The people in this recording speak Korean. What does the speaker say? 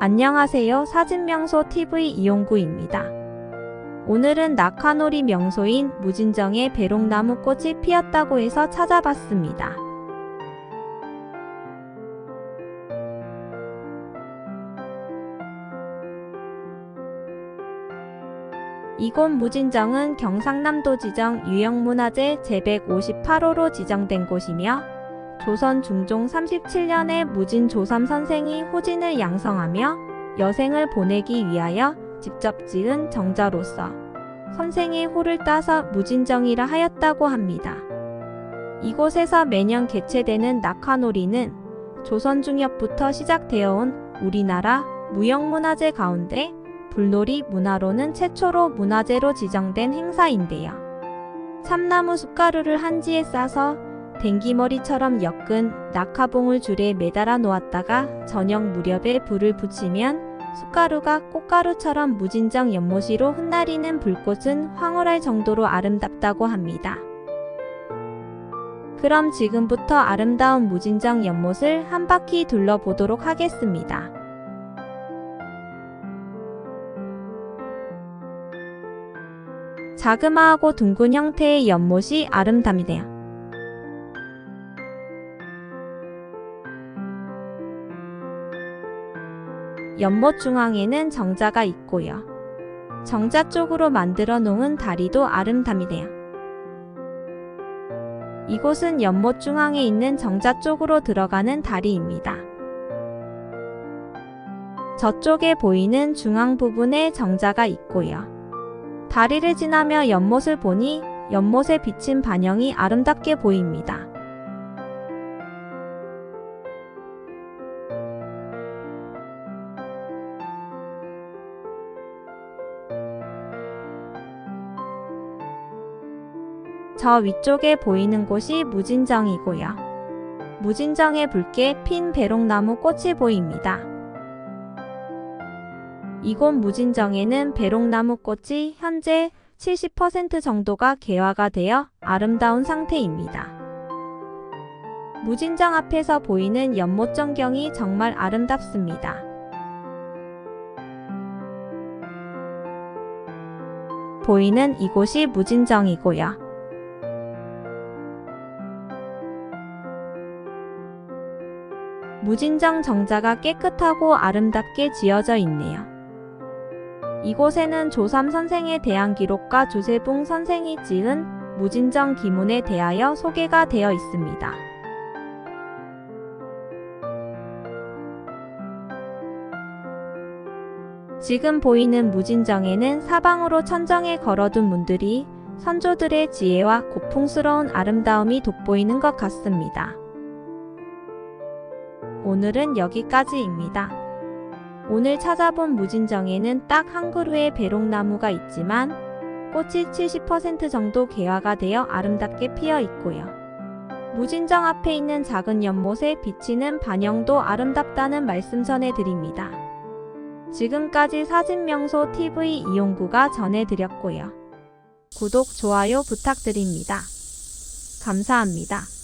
안녕하세요. 사진명소 TV 이용구입니다. 오늘은 낙하놀이 명소인 무진정에 배롱나무 꽃이 피었다고 해서 찾아봤습니다. 이곳 무진정은 경상남도 지정 유형문화재 제158호로 지정된 곳이며 조선 중종 37년에 무진 조삼 선생이 호진을 양성하며 여생을 보내기 위하여 직접 지은 정자로서 선생의 호를 따서 무진정이라 하였다고 합니다. 이곳에서 매년 개최되는 낙하놀이는 조선 중엽부터 시작되어 온 우리나라 무형문화재 가운데 불놀이 문화로는 최초로 문화재로 지정된 행사인데요. 참나무 숟가루를 한지에 싸서 댕기머리처럼 엮은 낙하봉을 줄에 매달아 놓았다가 저녁 무렵에 불을 붙이면 숟가루가 꽃가루처럼 무진정 연못이로 흩날리는 불꽃은 황홀할 정도로 아름답다고 합니다. 그럼 지금부터 아름다운 무진정 연못을 한 바퀴 둘러보도록 하겠습니다. 자그마하고 둥근 형태의 연못이 아름답네요. 연못 중앙에는 정자가 있고요. 정자 쪽으로 만들어 놓은 다리도 아름답네요. 이곳은 연못 중앙에 있는 정자 쪽으로 들어가는 다리입니다. 저쪽에 보이는 중앙 부분에 정자가 있고요. 다리를 지나며 연못을 보니 연못에 비친 반영이 아름답게 보입니다. 저 위쪽에 보이는 곳이 무진정이고요. 무진정의 붉게 핀 배롱나무 꽃이 보입니다. 이곳 무진정에는 배롱나무 꽃이 현재 70% 정도가 개화가 되어 아름다운 상태입니다. 무진정 앞에서 보이는 연못 전경이 정말 아름답습니다. 보이는 이곳이 무진정이고요. 무진정 정자가 깨끗하고 아름답게 지어져 있네요. 이곳에는 조삼 선생에 대한 기록과 조세봉 선생이 지은 무진정 기문에 대하여 소개가 되어 있습니다. 지금 보이는 무진정에는 사방으로 천정에 걸어둔 문들이 선조들의 지혜와 고풍스러운 아름다움이 돋보이는 것 같습니다. 오늘은 여기까지입니다. 오늘 찾아본 무진정에는 딱 한 그루의 배롱나무가 있지만 꽃이 70% 정도 개화가 되어 아름답게 피어 있고요. 무진정 앞에 있는 작은 연못에 비치는 반영도 아름답다는 말씀 전해드립니다. 지금까지 사진명소 TV 이용구가 전해드렸고요. 구독, 좋아요 부탁드립니다. 감사합니다.